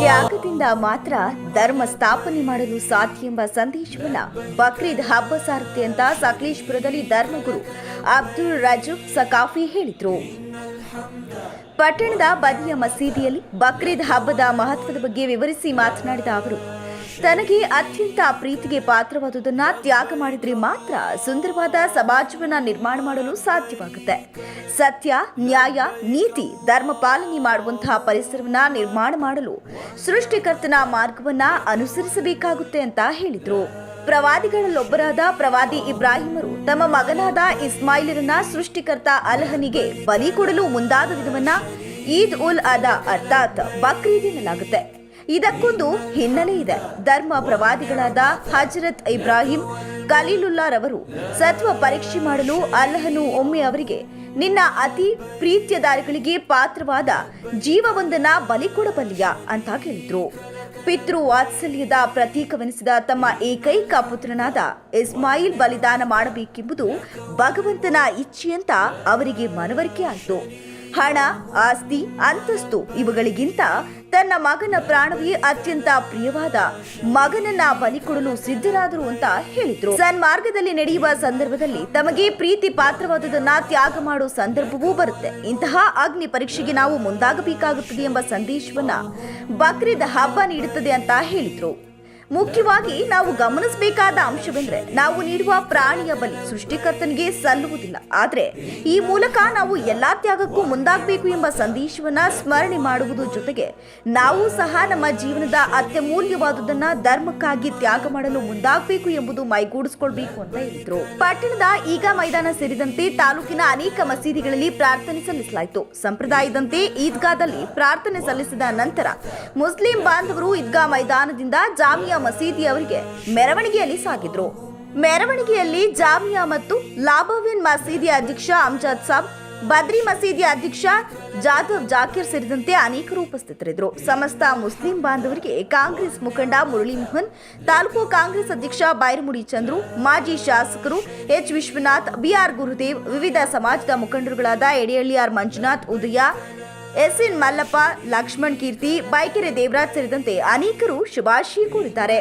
ತ್ಯಾಗದಿಂದ ಮಾತ್ರ ಧರ್ಮ ಸ್ಥಾಪನೆ ಮಾಡಲು ಸಾಧ್ಯ ಎಂಬ ಸಂದೇಶವನ್ನ ಬಕ್ರೀದ್ ಹಬ್ಬ ಸಾರುತ್ತೆ ಅಂತ ಸಕಲೇಶ್ಪುರದಲ್ಲಿ ಧರ್ಮಗುರು ಅಬ್ದುಲ್ ರಜುಕ್ ಸಕಾಫಿ ಹೇಳಿದ್ರು. ಪಟ್ಟಣದ ಬದಿಯ ಮಸೀದಿಯಲ್ಲಿ ಬಕ್ರೀದ್ ಹಬ್ಬದ ಮಹತ್ವದ ಬಗ್ಗೆ ವಿವರಿಸಿ ಮಾತನಾಡಿದ ಅವರು. ತನಗೆ ಅತ್ಯಂತ ಪ್ರೀತಿಗೆ ಪಾತ್ರವಾದುದನ್ನ ತ್ಯಾಗ ಮಾಡಿದ್ರೆ ಮಾತ್ರ ಸುಂದರವಾದ ಸಮಾಜವನ್ನ ನಿರ್ಮಾಣ ಮಾಡಲು ಸಾಧ್ಯವಾಗುತ್ತೆ. ಸತ್ಯ, ನ್ಯಾಯ, ನೀತಿ, ಧರ್ಮ ಪಾಲನೆ ಮಾಡುವಂತಹ ಪರಿಸರವನ್ನ ನಿರ್ಮಾಣ ಮಾಡಲು ಸೃಷ್ಟಿಕರ್ತನ ಮಾರ್ಗವನ್ನ ಅನುಸರಿಸಬೇಕಾಗುತ್ತೆ ಅಂತ ಹೇಳಿದ್ರು. ಪ್ರವಾದಿಗಳಲ್ಲೊಬ್ಬರಾದ ಪ್ರವಾದಿ ಇಬ್ರಾಹಿಮರು ತಮ್ಮ ಮಗನಾದ ಇಸ್ಮಾಯಿಲರನ್ನ ಸೃಷ್ಟಿಕರ್ತ ಅಲ್ಹನಿಗೆ ಬಲಿ ಕೊಡಲು ಮುಂದಾದ ದಿನವನ್ನ ಈದ್ ಉಲ್ ಅದಾ ಅರ್ಥಾತ್ ಬಕ್ರೀದ್ ಎನ್ನಲಾಗುತ್ತೆ. ಇದಕ್ಕೊಂದು ಹಿನ್ನೆಲೆ ಇದೆ. ಧರ್ಮ ಪ್ರವಾದಿಗಳಾದ ಹಜರತ್ ಇಬ್ರಾಹಿಂ ಖಲೀಲುಲ್ಲಾರವರು ಸತ್ವ ಪರೀಕ್ಷೆ ಮಾಡಲು ಅಲ್ಲಹನು ಒಮ್ಮೆ ಅವರಿಗೆ, ನಿನ್ನ ಅತಿ ಪ್ರೀತ್ಯದಾರಿಗಳಿಗೆ ಪಾತ್ರವಾದ ಜೀವವೊಂದನ್ನ ಬಲಿ ಕೊಡಬಲ್ಲಿಯ? ಅಂತ ಕೇಳಿದ್ರು. ಪಿತೃ ವಾತ್ಸಲ್ಯದ ಪ್ರತೀಕವೆನಿಸಿದ ತಮ್ಮ ಏಕೈಕ ಪುತ್ರನಾದ ಇಸ್ಮಾಯಿಲ್ ಬಲಿದಾನ ಮಾಡಬೇಕೆಂಬುದು ಭಗವಂತನ ಇಚ್ಛೆಯಂತ ಅವರಿಗೆ ಮನವರಿಕೆ ಆಯಿತು ಹಣ, ಆಸ್ತಿ, ಅಂತಸ್ತು ಇವುಗಳಿಗಿಂತ ತನ್ನ ಮಗನ ಪ್ರಾಣವೇ ಅತ್ಯಂತ ಪ್ರಿಯವಾದ ಮಗನನ್ನ ಬಲಿ ಕೊಡಲು ಸಿದ್ಧರಾದರು ಅಂತ ಹೇಳಿದ್ರು. ಸನ್ಮಾರ್ಗದಲ್ಲಿ ನಡೆಯುವ ಸಂದರ್ಭದಲ್ಲಿ ತಮಗೆ ಪ್ರೀತಿ ಪಾತ್ರವಾದದನ್ನ ತ್ಯಾಗ ಮಾಡೋ ಸಂದರ್ಭವೂ ಬರುತ್ತೆ. ಇಂತಹ ಅಗ್ನಿ ಪರೀಕ್ಷೆಗೆ ನಾವು ಮುಂದಾಗಬೇಕಾಗುತ್ತದೆ ಎಂಬ ಸಂದೇಶವನ್ನ ಬಕ್ರೀದ್ ಹಬ್ಬ ನೀಡುತ್ತದೆ ಅಂತ ಹೇಳಿದ್ರು. ಮುಖ್ಯವಾಗಿ ನಾವು ಗಮನಿಸಬೇಕಾದ ಅಂಶವೆಂದರೆ ನಾವು ನೀಡುವ ಪ್ರಾಣಿಯ ಬಲಿ ಸೃಷ್ಟಿಕರ್ತನಿಗೆ ಸಲ್ಲುವುದಿಲ್ಲ. ಆದ್ರೆ ಈ ಮೂಲಕ ನಾವು ಎಲ್ಲಾ ತ್ಯಾಗಕ್ಕೂ ಮುಂದಾಗಬೇಕು ಎಂಬ ಸಂದೇಶವನ್ನ ಸ್ಮರಣೆ ಮಾಡುವುದು ಜೊತೆಗೆ ನಾವು ಸಹ ನಮ್ಮ ಜೀವನದ ಅತ್ಯಮೂಲ್ಯವಾದುದನ್ನ ಧರ್ಮಕ್ಕಾಗಿ ತ್ಯಾಗ ಮಾಡಲು ಮುಂದಾಗಬೇಕು ಎಂಬುದು ಮೈಗೂಡಿಸಿಕೊಳ್ಬೇಕು ಅಂತ ಹೇಳಿದ್ರು. ಪಟ್ಟಣದ ಈಗ ಮೈದಾನ ಸೇರಿದಂತೆ ತಾಲೂಕಿನ ಅನೇಕ ಮಸೀದಿಗಳಲ್ಲಿ ಪ್ರಾರ್ಥನೆ ಸಲ್ಲಿಸಲಾಯಿತು. ಸಂಪ್ರದಾಯದಂತೆ ಈದ್ಗಾದಲ್ಲಿ ಪ್ರಾರ್ಥನೆ ಸಲ್ಲಿಸಿದ ನಂತರ ಮುಸ್ಲಿಂ ಬಾಂಧವರು ಈದ್ಗಾ ಮೈದಾನದಿಂದ ಜಾಮಿಯಾ ಮಸೀದಿಯವರಿಗೆ ಮೆರವಣಿಗೆಯಲ್ಲಿ ಸಾಗಿದ್ರು. ಮೆರವಣಿಗೆಯಲ್ಲಿ ಜಾಮಿಯಾ ಮತ್ತು ಲಾಬೋವಿನ್ ಮಸೀದಿಯ ಅಧ್ಯಕ್ಷ ಅಮ್ಜದ್ ಸಾಬ್, ಬದ್ರಿ ಮಸೀದಿಯ ಅಧ್ಯಕ್ಷ ಜಾಧವ್ ಜಾಕಿರ್ ಸೇರಿದಂತೆ ಅನೇಕರು ಉಪಸ್ಥಿತರಿದ್ದರು. ಸಮಸ್ತ ಮುಸ್ಲಿಂ ಬಾಂಧವರಿಗೆ ಕಾಂಗ್ರೆಸ್ ಮುಖಂಡ ಮುರಳಿ ಮೋಹನ್, ತಾಲೂಕು ಕಾಂಗ್ರೆಸ್ ಅಧ್ಯಕ್ಷ ಬೈರಮುಡಿ ಚಂದ್ರು, ಮಾಜಿ ಶಾಸಕರು ಎಚ್ ವಿಶ್ವನಾಥ್ ಬಿಆರ್ ಗುರುದೇವ್, ವಿವಿಧ ಸಮಾಜದ ಮುಖಂಡರುಗಳಾದ ಎಡೆಹಳ್ಳಿಯಾರ್ ಮಂಜುನಾಥ್, ಉದಯ ಎಸ್ಎನ್ ಮಲ್ಲಪ್ಪ ಲಕ್ಷ್ಮಣ್ ಕೀರ್ತಿ ಬೈಕೆರೆ ದೇವರಾಜ್ ಸೇರಿದಂತೆ ಅನೇಕರು ಶುಭಾಶಯ ಕೋರಿದ್ದಾರೆ.